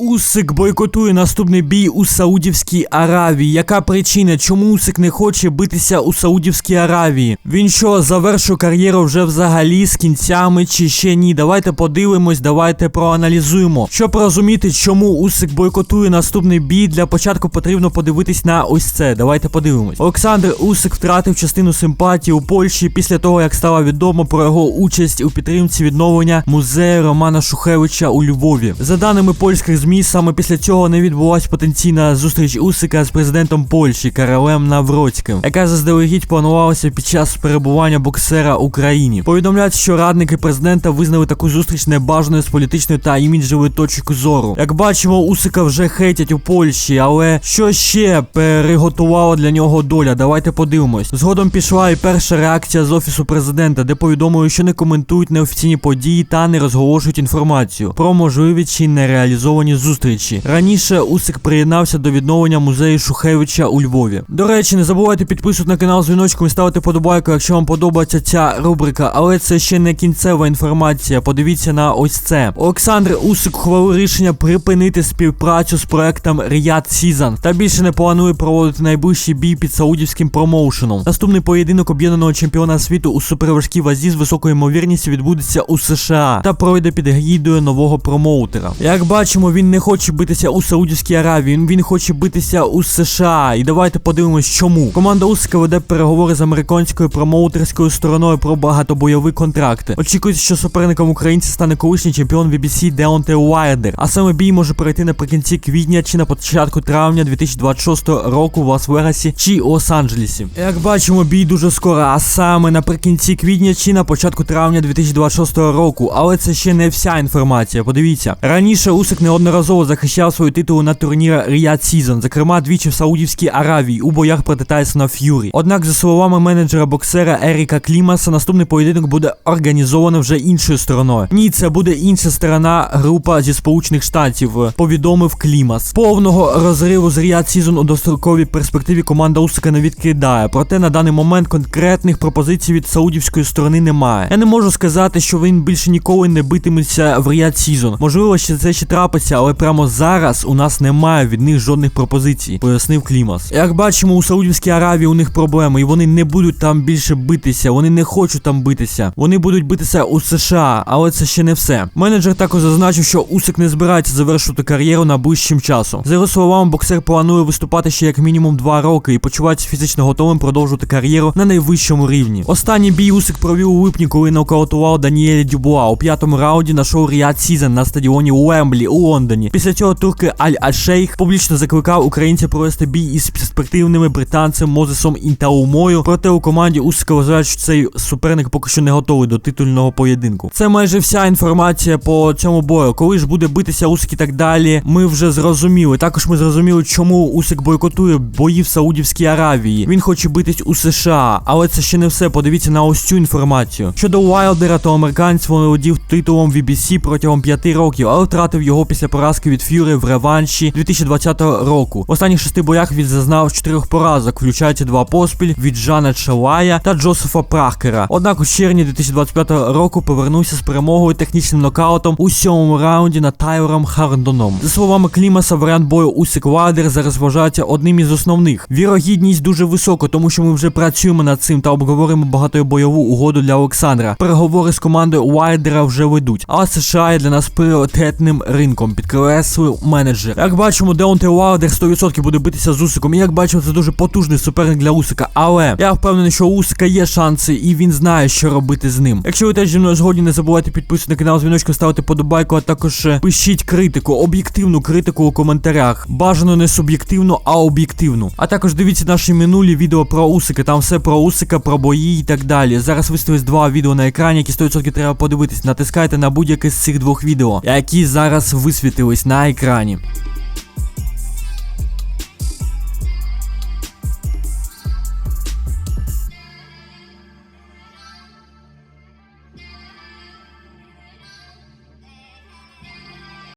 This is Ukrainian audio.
Усик бойкотує наступний бій у Саудівській Аравії. Яка причина, чому Усик не хоче битися у Саудівській Аравії? Він що, завершив кар'єру вже взагалі з кінцями чи ще ні? Давайте подивимось, давайте проаналізуємо. Щоб розуміти, чому Усик бойкотує наступний бій, для початку потрібно подивитись на ось це. Давайте подивимось. Олександр Усик втратив частину симпатії у Польщі після того, як стало відомо про його участь у підтримці відновлення музею Романа Шухевича у Львові. За даними польських ЗМІ, саме після цього не відбулась потенційна зустріч Усика з президентом Польщі Каролем Навроцьким, яка заздалегідь планувалася під час перебування боксера в Україні. Повідомляють, що радники президента визнали таку зустріч небажаною з політичної та іміджевої точки зору. Як бачимо, Усика вже хейтять у Польщі, але що ще приготувала для нього доля? Давайте подивимось. Згодом пішла і перша реакція з офісу президента, де повідомили, що не коментують неофіційні події та не розголошують інформацію про можливі чи нереалізовані зустрічі. Раніше Усик приєднався до відновлення музею Шухевича у Львові. До речі, не забувайте підписувати на канал з і ставити подобайку, якщо вам подобається ця рубрика, але це ще не кінцева інформація. Подивіться на ось це. Олександр Усик ухвалив рішення припинити співпрацю з проектом Riyadh Season та більше не планує проводити найближчий бій під саудівським промоушеном. Наступний поєдинок об'єднаного чемпіона світу у суперважкій вазі з високою ймовірністю відбудеться у США та пройде під гідою нового промоутера. Як бачимо, він не хоче битися у Саудівській Аравії, він, хоче битися у США. І давайте подивимось, чому. Команда Усика веде переговори з американською промоутерською стороною про багатобойові контракти. Очікується, що суперником українця стане колишній чемпіон BBC Деонте Уайдер. А саме бій може пройти наприкінці квітня чи на початку травня 2026 року в Лас-Вегасі чи Лос-Анджелесі. Як бачимо, бій дуже скоро, а саме наприкінці квітня чи на початку травня 2026 року. Але це ще не вся інформація. Подивіться. Раніше Усик неодноразово захищав свою титулу на турнірі Riyadh Season, зокрема двічі в Саудівській Аравії у боях проти Тайсона Ф'юрі. Однак, за словами менеджера боксера Еріка Клімаса, наступний поєдинок буде організовано вже іншою стороною. Ні, це буде інша сторона група зі Сполучених Штатів, повідомив Клімас. Повного розриву з Riyadh Season у достроковій перспективі команда Усика не відкидає. Проте на даний момент конкретних пропозицій від саудівської сторони немає. Я не можу сказати, що він більше ніколи не битиметься в Riyadh Season. Можливо, що це ще трапиться, але прямо зараз у нас немає від них жодних пропозицій, пояснив Клімас. Як бачимо, у Саудівській Аравії у них проблеми, і вони не будуть там більше битися. Вони не хочуть там битися. Вони будуть битися у США, але це ще не все. Менеджер також зазначив, що Усик не збирається завершувати кар'єру найближчим часом. За його словами, боксер планує виступати ще як мінімум два роки і почувається фізично готовим продовжувати кар'єру на найвищому рівні. Останній бій Усик провів у липні, коли нокаутував Даніеля Дюбуа у п'ятому раунді на шоу Riyadh Season на стадіоні Уемблі у Лондоні. Після цього турки Аль Ашейх публічно закликав українця провести бій із перспективними британцем Мозесом Інтаумою. Проте у команді Усика вважають, що цей суперник поки що не готовий до титульного поєдинку. Це майже вся інформація по цьому бою. Коли ж буде битися Усик і так далі, ми вже зрозуміли. Також ми зрозуміли, чому Усик бойкотує бої в Саудівській Аравії. Він хоче битись у США, але це ще не все. Подивіться на ось цю інформацію. Щодо Уайлдера, то американець володів титулом VBC протягом 5 років, але втратив його після поразки від Ф'юри в реванші 2020 року. В останніх шести боях він зазнав чотирьох поразок, включаючи два поспіль від Жана Чалая та Джосефа Прахкера. Однак у червні 2025 року повернувся з перемогою технічним нокаутом у сьомому раунді над Тайлером Хардоном. За словами Клімаса, варіант бою Усик Вайлдер зараз вважається одним із основних. Вірогідність дуже висока, тому що ми вже працюємо над цим та обговоримо багатойбойову угоду для Олександра. Переговори з командою Уайлдера вже ведуть. А США є для нас пріоритетним ринком, підкреслив менеджер. Як бачимо, Деонте Уайлдер 100% буде битися з Усиком. І як бачимо, це дуже потужний суперник для Усика. Але я впевнений, що у Усика є шанси, і він знає, що робити з ним. Якщо ви теж зі мною згодні, не забувайте підписувати на канал дзвіночку, ставити подобайку, а також е, пишіть критику, об'єктивну критику у коментарях. Бажано не суб'єктивну, а об'єктивну. А також дивіться наші минулі відео про Усика. Там все про Усика, про бої і так далі. Зараз виставилось два відео на екрані, які 100% треба подивитись. Натискайте на будь-яке з цих двох відео, які зараз висвітились на екрані.